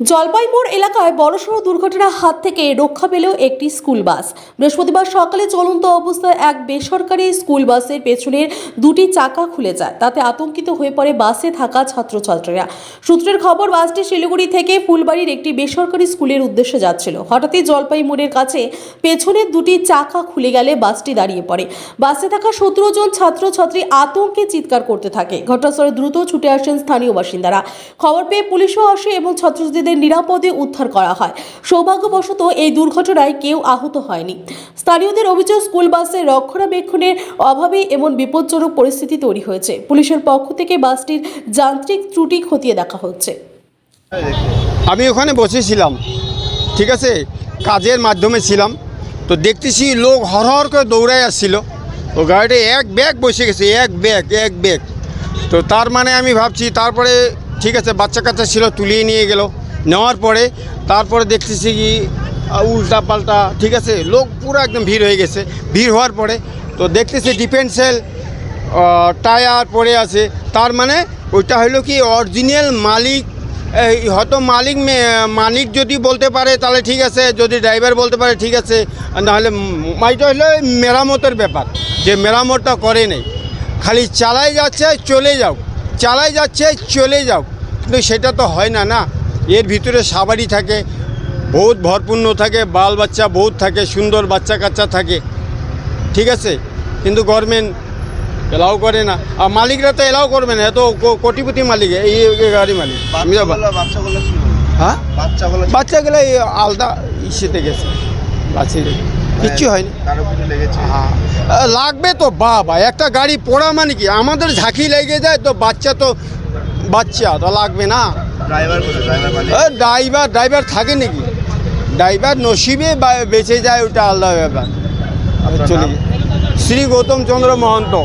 জলপাইমোড় এলাকায় বড়সড় দুর্ঘটনার হাত থেকে রক্ষা পেল একটি স্কুল বাস। বৃহস্পতিবার সকালে চলন্ত অবস্থায় এক বেসরকারি স্কুল বাসের পেছনের দুটি চাকা খুলে যায়। তাতে আতঙ্কিত হয়ে পড়ে বাসে থাকা ছাত্রছাত্রীরা। সূত্রের খবর, বাসটি শিলিগুড়ি থেকে ফুলবাড়ির একটি বেসরকারি স্কুলের উদ্দেশ্যে যাচ্ছিল। হঠাৎই জলপাইমোড়ের কাছে পেছনের দুটি চাকা খুলে গেলে বাসটি দাঁড়িয়ে পড়ে। বাসে থাকা সতেরো জন ছাত্রছাত্রী আতঙ্কে চিৎকার করতে থাকে। ঘটনাস্থলে দ্রুত ছুটে আসেন স্থানীয় বাসিন্দারা। খবর পেয়ে পুলিশও আসে এবং ছাত্রছাত্রীদের নিরাপদে উদ্ধার করা হয়। সৌভাগ্যবশত এই দুর্ঘটনায় কেউ আহত হয়নি। স্থানীয়দের অভিযোগ, স্কুল বাসের রক্ষণাবেক্ষণের অভাবে এমন বিপজ্জনক পরিস্থিতি তৈরি হয়েছে। পুলিশের পক্ষ থেকে বাসটির যান্ত্রিক ত্রুটি খতিয়ে দেখা হচ্ছে। আমি ওখানে বসেছিলাম, ঠিক আছে? কাজের মাধ্যমে ছিলাম। তো দেখতেছি লোক হর হর করে দৌড়ায় আসছিল। ও গাড়িতে এক ব্যাগ বসে গেছে, এক ব্যাগ এক ব্যাগ। তো তার মানে আমি ভাবছি, তারপরে ঠিক আছে বাচ্চা কাচ্চা ছিল, তুলিয়ে নিয়ে গেল। নেওয়ার পরে তারপরে দেখতেছি কি উল্টা পাল্টা ঠিক আছে? লোক পুরো একদম ভিড় হয়ে গেছে। ভিড় হওয়ার পরে তো দেখতেছি ডিফেন্সেল টায়ার পড়ে আছে। তার মানে ওইটা হলো কি অরিজিনাল মালিক হয়তো মালিক মালিক যদি বলতে পারে, তাহলে ঠিক আছে। যদি ড্রাইভার বলতে পারে, ঠিক আছে। নাহলে মাইটা হলো মেরামতের ব্যাপার, যে মেরামতটা করে নেই। খালি চালাই যাচ্ছে, চলে যাও। চালাই যাচ্ছে, চলে যাও। কিন্তু সেটা তো হয় না না? এর ভিতরে সাবারি থাকে বহুত ভরপূর্ণ থাকে বাল বাচ্চা বহুত থাকে সুন্দর বাচ্চা কাচ্চা থাকে ঠিক আছে? কিন্তু গভর্নমেন্ট এলাও করে না। আর মালিকরা তো এলাও করবে না এত কোটিপতি মালিক এই গাড়ি মালিক? হ্যাঁ? বাচ্চাগুলো বাচ্চাগুলো এই আলাদা ইসেতে গেছে বাচ্চা কিচ্ছু হয়নি। কারও হ্যাঁ। লাগবে তো বাবা একটা গাড়ি পোড়া মানে কি? আমাদের ঝাঁকি লেগে যায় তো বাচ্চা তো বাচ্চা তো লাগবে না। ড্রাইভার ড্রাইভার থাকে নাকি? ড্রাইভার নসিবে বা- বেঁচে যায় ওটা আলাদা ব্যাপার। চলে। শ্রী গৌতম চন্দ্র মহন্ত।